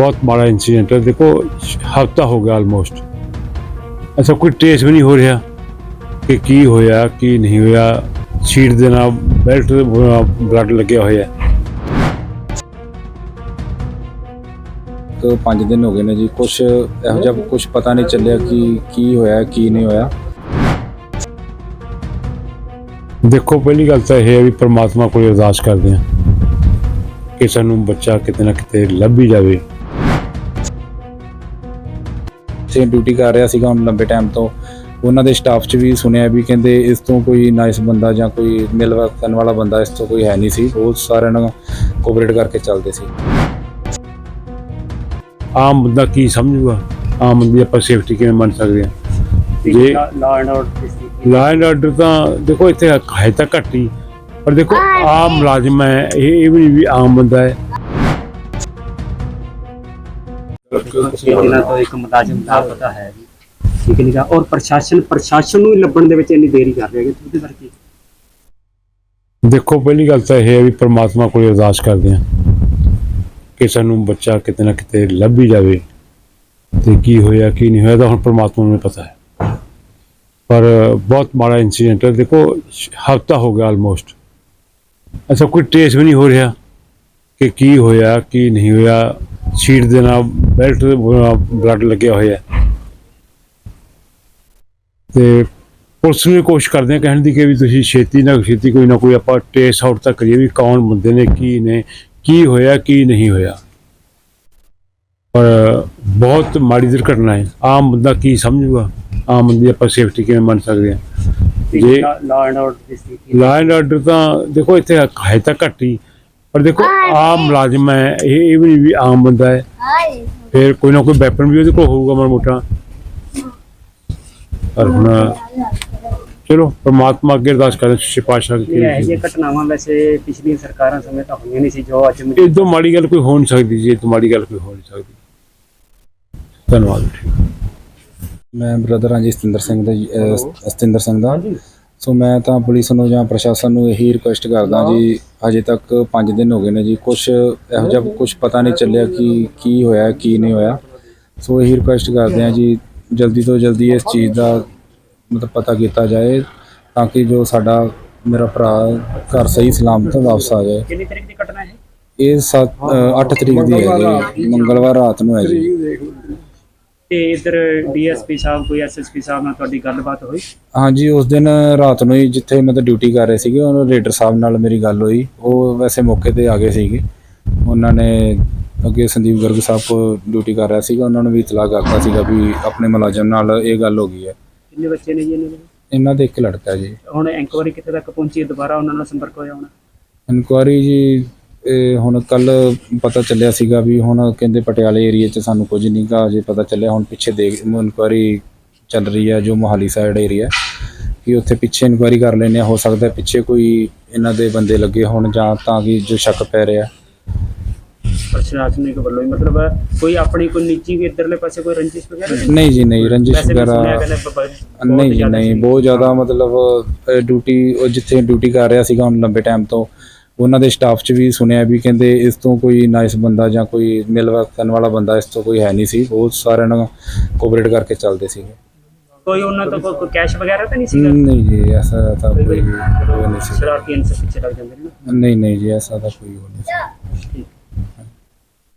ਬਹੁਤ ਮਾੜਾ ਇਨਸੀਡੈਂਟ ਹੈ ਦੇਖੋ ਹਫਤਾ ਹੋ ਗਿਆ ਆਲਮੋਸਟ ਅੱਛਾ ਕੋਈ ਟ੍ਰੇਸ ਵੀ ਨਹੀਂ ਹੋ ਰਿਹਾ ਕਿ ਕੀ ਹੋਇਆ ਕੀ ਨਹੀਂ ਹੋਇਆ ਸੀਟ ਦੇ ਨਾਲ ਬੈਲਟ ਦੇ ਬਲੱਡ ਲੱਗਿਆ ਹੋਇਆ। ਤੋਂ 5 ਦਿਨ ਹੋ ਗਏ ਨੇ ਜੀ ਕੁਝ ਇਹੋ ਜਿਹਾ ਕੁਝ ਪਤਾ ਨਹੀਂ ਚੱਲਿਆ ਕਿ ਕੀ ਹੋਇਆ ਕੀ ਨਹੀਂ ਹੋਇਆ ਦੇਖੋ ਪਹਿਲੀ ਗੱਲ ਤਾਂ ਇਹ ਹੈ ਵੀ ਪ੍ਰਮਾਤਮਾ ਕੋਲ ਅਰਦਾਸ ਕਰਦੇ ਹਾਂ ਕਿ ਸਾਨੂੰ ਬੱਚਾ ਕਿਤੇ ਨਾ ਕਿਤੇ ਲੱਭ ਹੀ ਜਾਵੇ ਤੇ ਡਿਊਟੀ ਕਰ ਰਿਹਾ ਸੀਗਾ ਹੁਣ ਲੰਬੇ ਟਾਈਮ ਤੋਂ ਉਹਨਾਂ ਦੇ ਸਟਾਫ 'ਚ ਵੀ ਸੁਣਿਆ ਵੀ ਕਹਿੰਦੇ ਇਸ ਤੋਂ ਕੋਈ ਨਾਈਸ ਬੰਦਾ ਜਾਂ ਕੋਈ ਮਿਲ ਵਰਤਣ ਵਾਲਾ ਬੰਦਾ ਇਸ ਤੋਂ ਕੋਈ ਹੈ ਨਹੀਂ ਸੀ ਉਹ ਸਾਰਿਆਂ ਨਾਲ ਕੋਆਪਰੇਟ ਕਰਕੇ ਚੱਲਦੇ ਸੀ। ਆਮ ਬੰਦਾ ਕੀ ਸਮਝੂਗਾ? ਆਮ ਬੰਦੇ ਆਪਾਂ ਸੇਫਟੀ ਕਿਵੇਂ ਮੰਨ ਸਕਦੇ ਹਾਂ? ਜੇ ਲਾ ਐਂਡ ਆਰਡਰ ਤਾਂ ਦੇਖੋ ਇੱਥੇ ਹੈ ਤਾਂ ਘੱਟ ਹੀ ਪਰ ਦੇਖੋ ਆਮ ਮੁਲਾਜ਼ਮ ਹੈ ਇਹ ਵੀ ਆਮ ਬੰਦਾ ਹੈ। ਛੇ ਦਿਨਾਂ ਤੋਂ ਇੱਕ ਮੁਲਾਜ਼ਮ ਲਾਪਤਾ ਹੈ ਜੀ। ਠੀਕ ਨਹੀਂ ਗਾ ਔਰ ਪ੍ਰਸ਼ਾਸਨ ਪ੍ਰਸ਼ਾਸਨ ਨੂੰ ਹੀ ਲੱਭਣ ਦੇ ਵਿੱਚ ਇੰਨੀ ਦੇਰੀ ਕਰ ਰਿਹਾ ਕਿ ਉਹਦੇ ਕਰਕੇ ਦੇਖੋ, ਪਹਿਲੀ ਗੱਲ ਤਾਂ ਇਹ ਹੈ ਵੀ ਪ੍ਰਮਾਤਮਾ ਕੋਲ ਅਰਦਾਸ ਕਰਦੇ ਹਾਂ ਕਿ ਸਾਨੂੰ ਬੱਚਾ ਕਿਤੇ ਨਾ ਕਿਤੇ ਲੱਭ ਹੀ ਜਾਵੇ ਤੇ ਕੀ ਹੋਇਆ, ਕੀ ਨਹੀਂ ਹੋਇਆ ਤਾਂ ਹੁਣ ਪ੍ਰਮਾਤਮਾ ਨੂੰ ਪਤਾ ਹੈ। ਪਰ ਬਹੁਤ ਮਾੜਾ ਇਨਸੀਡੈਂਟ ਹੈ। ਦੇਖੋ, ਹਫਤਾ ਹੋ ਗਿਆ ਆਲਮੋਸਟ ਅਸਾ ਕੋਈ ਟ੍ਰੇਸ ਵੀ ਨਹੀਂ ਹੋ ਰਿਹਾ ਕਿ ਕੀ ਹੋਇਆ, ਕੀ ਨਹੀਂ ਹੋਇਆ। ਸੀਟ ਦੇ ਨਾਲ ਬੈਲਟ ਦੇ ਬਲੱਡ ਲੱਗਿਆ ਹੋਇਆ ਹੈ। ਤੇ ਪੁਲਿਸ ਨੂੰ ਵੀ ਕੋਸ਼ਿਸ਼ ਕਰਦੇ ਆ ਕਹਿਣ ਦੀ ਕਿ ਵੀ ਤੁਸੀਂ ਛੇਤੀ ਨਾਲ ਛੇਤੀ ਕੋਈ ਨਾ ਕੋਈ ਆਪਾਂ ਟ੍ਰੇਸ ਆਊਟ ਤੱਕ ਕਰੀਏ ਵੀ ਕੌਣ ਬੰਦੇ ਨੇ ਕੀ ਨੇ ਕੀ ਹੋਇਆ ਕੀ ਨਹੀਂ ਹੋਇਆ। ਪਰ ਬਹੁਤ ਮਾੜੀ ਦੁਰਘਟਨਾ ਹੈ। ਆਮ ਬੰਦਾ ਕੀ ਸਮਝੂਗਾ? ਆਮ ਬੰਦੇ ਆਪਾਂ ਸੇਫਟੀ ਕਿਵੇਂ ਮੰਨ ਸਕਦੇ ਹਾਂ? ਜੇ ਲਾ ਐਂਡ ਆਰਡਰ ਦੀ ਸਥਿਤੀ ਲਾ ਐਂਡ ਆਰਡਰ ਤਾਂ ਦੇਖੋ ਇੱਥੇ ਹੈ ਤਾਂ ਘੱਟ ਹੀ ਪਰ ਦੇਖੋ ਆਮ ਮੁਲਾਜ਼ਮ ਹੈ ਇਹ ਇਹ ਵੀ ਵੀ ਆਮ ਬੰਦਾ ਹੈ। ਫਿਰ ਕੋਈ ਨਾ ਕੋਈ ਵੈਪਨ ਵੀ ਉਹਦੇ ਕੋਲ ਹੋਊਗਾ ਮਾੜਾ ਮੋਟਾ। ਪਰ ਹੁਣ ਚਲੋ ਪ੍ਰਮਾਤਮਾ ਅੱਗੇ ਅਰਦਾਸ ਕਰਦੇ ਸੱਚੇ ਪਾਤਸ਼ਾਹ ਇਹ ਘਟਨਾਵਾਂ ਵੈਸੇ ਪਿਛਲੀਆਂ ਸਰਕਾਰਾਂ ਸਮੇਂ ਤਾਂ ਹੋਈਆਂ ਨਹੀਂ ਸੀ ਜੋ ਅੱਜ ਮੈਨੂੰ ਇਹ ਤੋਂ ਮਾੜੀ ਗੱਲ ਕੋਈ ਹੋ ਨਹੀਂ ਸਕਦੀ ਜੀ ਇਹ ਤੋਂ ਮਾੜੀ ਗੱਲ ਕੋਈ ਹੋ ਨਹੀਂ ਸਕਦੀ। ਧੰਨਵਾਦ ਮੈਂ ਬ੍ਰਦਰ ਹਾਂ ਜੀ ਸਤਿੰਦਰ ਸਿੰਘ ਦਾ ਜੀ, ਅਹ, ਸਤਿੰਦਰ ਸਿੰਘ ਦਾ। ਸੋ ਮੈਂ ਤਾਂ ਪੁਲਿਸ ਨੂੰ ਜਾਂ ਪ੍ਰਸ਼ਾਸਨ ਨੂੰ ਇਹੀ ਰਿਕੁਐਸਟ ਕਰਦਾ ਜੀ ਅਜੇ ਤੱਕ 5 ਦਿਨ ਹੋ ਗਏ ਨੇ ਜੀ। ਕੁਝ ਇਹੋ ਜਿਹਾ ਕੁਝ ਪਤਾ ਨਹੀਂ ਚੱਲਿਆ ਕਿ ਕੀ ਹੋਇਆ ਕੀ ਨਹੀਂ ਹੋਇਆ। ਸੋ ਇਹੀ ਰਿਕੁਐਸਟ ਕਰਦੇ ਹਾਂ ਜੀ ਜਲਦੀ ਤੋਂ ਜਲਦੀ ਇਸ ਚੀਜ਼ ਦਾ ਮਤਲਬ ਪਤਾ ਕੀਤਾ ਜਾਏ ਤਾਂ ਕਿ ਜੋ ਸਾਡਾ ਮੇਰਾ ਭਰਾ ਘਰ ਸਹੀ ਸਲਾਮਤ ਵਾਪਸ ਆ ਜਾਏ। ਕਿੰਨੀ ਤਰੀਕ ਦੀ ਘਟਨਾ ਹੈ ਇਹ? 7 8 ਤਰੀਕ ਦੀ ਹੈ ਜੀ। ਮੰਗਲਵਾਰ ਰਾਤ ਨੂੰ ਹੈ ਜੀ। ਤੇ ਇਧਰ ਡੀਐਸਪੀ ਸਾਹਿਬ ਕੋਈ ਐਸਐਸਪੀ ਸਾਹਿਬ ਨਾਲ ਤੁਹਾਡੀ ਗੱਲਬਾਤ ਹੋਈ? ਹਾਂਜੀ ਉਸ ਦਿਨ ਰਾਤ ਨੂੰ ਹੀ ਜਿੱਥੇ ਮਤਲਬ ਡਿਊਟੀ ਕਰ ਰਹੇ ਸੀਗੇ ਉਹਨਾਂ ਰੇਡਰ ਸਾਹਿਬ ਨਾਲ ਮੇਰੀ ਗੱਲ ਹੋਈ। ਉਹ ਵੈਸੇ ਮੌਕੇ ਤੇ ਆ ਗਏ ਸੀਗੇ। ਉਹਨਾਂ ਨੇ ਅੱਗੇ ਸੰਦੀਪ ਗਰਗ ਸਾਹਿਬ ਕੋ ਡਿਊਟੀ ਕਰ ਰਿਹਾ ਸੀਗਾ। ਉਹਨਾਂ ਨੂੰ ਵੀ ਇਤਲਾਹ ਕਰਤਾ ਸੀਗਾ ਵੀ ਆਪਣੇ ਮੁਲਾਜ਼ਮ ਨਾਲ ਇਹ ਗੱਲ ਹੋ ਗਈ ਹੈ। ਕਿੰਨੇ ਬੱਚੇ ਨੇ ਜੀ ਇਹਨਾਂ ਦੇ? ਇਹਨਾਂ ਦੇ ਇੱਕ ਲੜਕਾ ਜੀ। ਹੁਣ ਇਨਕੁਆਰੀ ਕਿੱਥੇ ਤੱਕ ਪਹੁੰਚੀ ਹੈ? ਦੁਬਾਰਾ ਉਹਨਾਂ ਨਾਲ ਸੰਪਰਕ ਹੋਇਆ ਹੋਣਾ? ਇਨਕੁਆਰੀ ਜੀ ਇਹ ਹੁਣ ਕੱਲ ਪਤਾ ਚੱਲਿਆ ਸੀਗਾ ਵੀ ਹੁਣ ਕਹਿੰਦੇ ਪਟਿਆਲੇ ਏਰੀਆ 'ਚ ਸਾਨੂੰ ਕੁਝ ਨਹੀਂ ਗਾ ਅਜੇ ਪਤਾ ਚੱਲਿਆ ਹੁਣ ਪਿੱਛੇ ਦੇਖ ਇਨਕੁਆਰੀ ਚੱਲ ਰਹੀ ਹੈ ਜੋ ਮੋਹਾਲੀ ਸਾਈਡ ਏਰੀਆ ਕਿ ਉੱਥੇ ਪਿੱਛੇ ਇਨਕੁਆਰੀ ਕਰ ਲੈਂਦੇ ਹਾਂ ਸਕਦਾ ਪਿੱਛੇ ਕੋਈ ਇਹਨਾਂ ਦੇ ਬੰਦੇ ਲੱਗੇ ਹੋਣ ਜਾਂ ਤਾਂ ਕਿ ਜੋ ਸ਼ੱਕ ਪੈ ਰਿਹਾ ਪ੍ਰਸ਼ਾਸਨਿਕ ਵੱਲੋਂ ਹੀ ਮਤਲਬ ਕੋਈ ਆਪਣੀ ਕੋਈ ਨਿੱਜੀ ਵੀ ਇਧਰਲੇ ਪਾਸੇ ਕੋਈ ਰੰਜਿਸ਼ ਵਗੈਰਾ ਨਹੀਂ? ਜੀ ਨਹੀਂ ਰੰਜਿਸ਼ ਵਗੈਰਾ ਨਹੀਂ ਜੀ ਨਹੀਂ। ਬਹੁਤ ਜ਼ਿਆਦਾ ਮਤਲਬ ਡਿਊਟੀ ਉਹ ਜਿੱਥੇ ਡਿਊਟੀ ਕਰ ਰਿਹਾ ਸੀਗਾ ਹੁਣ ਲੰਬੇ ਟਾਈਮ ਤੋਂ ਉਹਨਾਂ ਦੇ ਸਟਾਫ 'ਚ ਵੀ ਸੁਣਿਆ ਵੀ ਕਹਿੰਦੇ ਇਸ ਤੋਂ ਕੋਈ ਨਾਈਸ ਬੰਦਾ ਜਾਂ ਕੋਈ ਮਿਲ ਵਰਤਣ ਵਾਲਾ ਬੰਦਾ ਇਸ ਤੋਂ ਕੋਈ ਹੈ ਨਹੀਂ ਸੀ। ਉਹ ਸਾਰਿਆਂ ਨਾਲ ਕੋਆਪਰੇਟ ਕਰਕੇ ਚੱਲਦੇ ਸੀਗੇ। ਕੋਈ ਉਹਨਾਂ ਤੋਂ ਕੋਈ- ਕੈਸ਼ ਵਗੈਰਾ ਤਾਂ ਨਹੀਂ ਸੀਗਾ? ਨਹੀਂ ਜੀ ਐਸਾ ਤਾਂ ਕੋਈ ਨਹੀਂ ਸੀ। ਸ਼ਰਾਰਤੀ ਅੰਸਰ ਪਿੱਛੇ ਲੱਗ ਜਾਂਦੇ ਨੇ ਨਾ। ਨਹੀਂ ਨਹੀਂ ਜੀ ਐਸਾ ਤਾਂ ਕੋਈ ਨਹੀਂ ਸੀ।